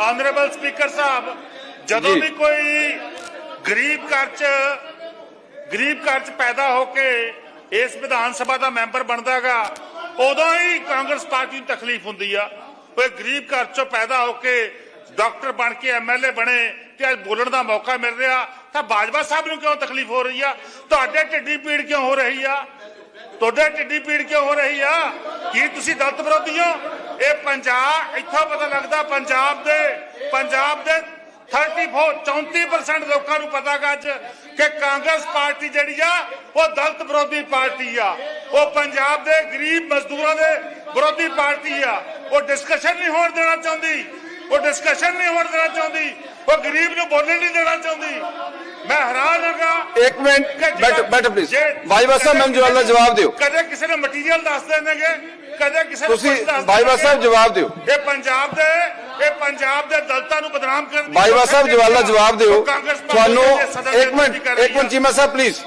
Honourable speaker ਸਾਹਿਬ ਜਦੋਂ। ਵੀ ਕੋਈ ਗਰੀਬ ਘਰ ਚ ਗਰੀਬ ਘਰ ਚ ਪੈਦਾ ਹੋ ਕੇ ਇਸ ਵਿਧਾਨ ਸਭਾ ਦਾ ਮੈਂਬਰ ਬਣਦਾਗਾ ਉਦੋਂ ਹੀ ਕਾਂਗਰਸ ਪਾਰਟੀ ਨੂੰ ਤਕਲੀਫ ਹੁੰਦੀ ਆ। ਕੋਈ ਗਰੀਬ ਘਰ ਚੋਂ ਪੈਦਾ ਹੋ ਕੇ ਡਾਕਟਰ ਬਣ ਕੇ ਐਮਐਲਏ ਬਣੇ ਤੇ ਅੱਜ ਬੋਲਣ ਦਾ ਮੌਕਾ ਮਿਲ ਰਿਹਾ ਤਾਂ ਬਾਜਵਾ ਸਾਹਿਬ ਨੂੰ ਕਿਉਂ ਤਕਲੀਫ ਹੋ ਰਹੀ ਆ? ਤੁਹਾਡੇ ਢਿੱਡੀ ਪੀੜ ਕਿਉਂ ਹੋ ਰਹੀ ਆ? ਤੁਹਾਡੇ ਢਿੱਡੀ ਪੀੜ ਕਿਉਂ ਹੋ ਰਹੀ ਆ? ਕੀ ਤੁਸੀਂ ਦਲਤ ਵਿਰੋਧੀ ਹੋ? ਇਹ ਪੰਜਾਬ ਇੱਥੋਂ ਪਤਾ ਲੱਗਦਾ ਪੰਜਾਬ ਦੇ ਪੰਜਾਬ ਦੇ 34 34% ਲੋਕਾਂ ਨੂੰ ਪਤਾ ਗਾ ਅੱਜ ਕਿ ਕਾਂਗਰਸ ਪਾਰਟੀ ਜਿਹੜੀ ਆ ਉਹ ਦਲਤ ਵਿਰੋਧੀ ਪਾਰਟੀ ਆ। ਉਹ ਪੰਜਾਬ ਦੇ ਗਰੀਬ ਮਜ਼ਦੂਰਾਂ ਦੇ ਵਿਰੋਧੀ ਪਾਰਟੀ ਆ। ਉਹ ਡਿਸਕਸ਼ਨ ਨਹੀਂ ਹੋਣ ਦੇਣਾ ਚਾਹੁੰਦੀ। ਉਹ ਡਿਸਕਸ਼ਨ ਨਹੀਂ ਹੋਣ ਦੇਣਾ ਚਾਹੁੰਦੀ। ਉਹ ਗਰੀਬ ਨੂੰ ਬੋਲਣ ਨਹੀਂ ਦੇਣਾ ਚਾਹੁੰਦੀ। ਮੈਂ ਹੈਰਾਨ ਹੈਗਾ ਇੱਕ ਮਿੰਟ ਬੈਠੋ ਬੈਠੋ ਪਲੀਜ਼ ਸਾਹਿਬ ਮੈਨੂੰ ਜਵਾਬ ਦਾ ਜਵਾਬ ਦਿਓ। ਕਦੇ ਕਿਸੇ ਨੇ ਮਟੀਰੀਅਲ ਦੱਸ ਦੇਣਗੇ ਕਦੇ ਕਿਸੇ ਨੂੰ ਤੁਸੀਂ ਬਾਜਵਾ ਸਾਹਿਬ। ਜਵਾਬ ਦਿਓ ਇਹ ਪੰਜਾਬ ਦੇ ਇਹ ਪੰਜਾਬ ਦੇ ਦਲਤਾਂ ਨੂੰ ਬਦਨਾਮ ਕਰਨ ਦੀ ਬਾਜਵਾ ਸਾਹਿਬ ਕੋਸ਼ਿਸ਼ ਜਵਾਬ ਦਿਓ ਤੁਹਾਨੂੰ ਇੱਕ ਮਿੰਟ ਇੱਕ। Minute Cheema Sahib please